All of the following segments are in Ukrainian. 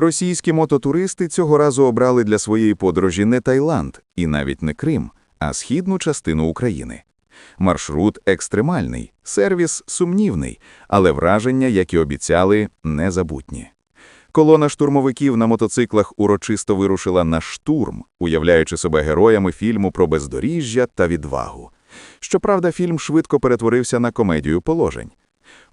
Російські мототуристи цього разу обрали для своєї подорожі не Таїланд і навіть не Крим, а східну частину України. Маршрут екстремальний, сервіс сумнівний, але враження, як і обіцяли, незабутні. Колона штурмовиків на мотоциклах урочисто вирушила на штурм, уявляючи себе героями фільму про бездоріжжя та відвагу. Щоправда, фільм швидко перетворився на комедію положень.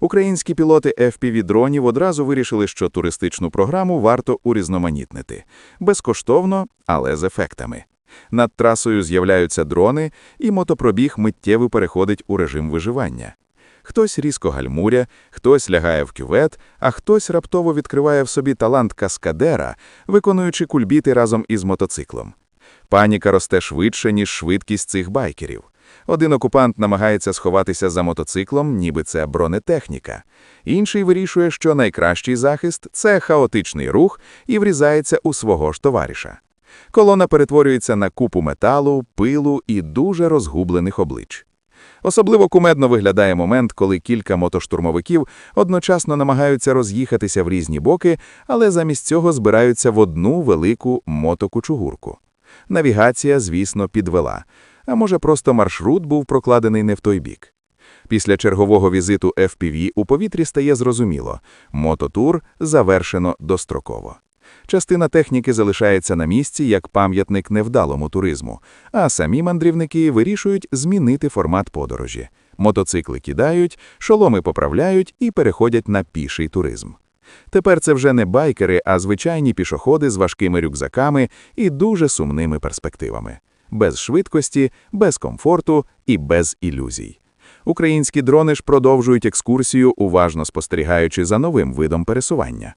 Українські пілоти FPV-дронів одразу вирішили, що туристичну програму варто урізноманітнити. Безкоштовно, але з ефектами. Над трасою з'являються дрони, і мотопробіг миттєво переходить у режим виживання. Хтось різко гальмуря, хтось лягає в кювет, а хтось раптово відкриває в собі талант каскадера, виконуючи кульбіти разом із мотоциклом. Паніка росте швидше, ніж швидкість цих байкерів. Один окупант намагається сховатися за мотоциклом, ніби це бронетехніка. Інший вирішує, що найкращий захист – це хаотичний рух і врізається у свого ж товариша. Колона перетворюється на купу металу, пилу і дуже розгублених облич. Особливо кумедно виглядає момент, коли кілька мотоштурмовиків одночасно намагаються роз'їхатися в різні боки, але замість цього збираються в одну велику мотокучугурку. Навігація, звісно, підвела, а може просто маршрут був прокладений не в той бік. Після чергового візиту FPV у повітрі стає зрозуміло – мототур завершено достроково. Частина техніки залишається на місці як пам'ятник невдалому туризму, а самі мандрівники вирішують змінити формат подорожі. Мотоцикли кидають, шоломи поправляють і переходять на піший туризм. Тепер це вже не байкери, а звичайні пішоходи з важкими рюкзаками і дуже сумними перспективами. Без швидкості, без комфорту і без ілюзій. Українські дрони ж продовжують екскурсію, уважно спостерігаючи за новим видом пересування.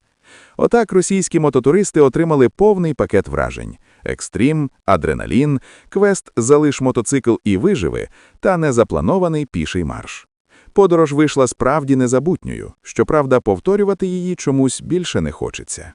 Отак російські мототуристи отримали повний пакет вражень – екстрім, адреналін, квест «Залиш мотоцикл і виживи» та незапланований піший марш. Подорож вийшла справді незабутньою, щоправда, повторювати її чомусь більше не хочеться.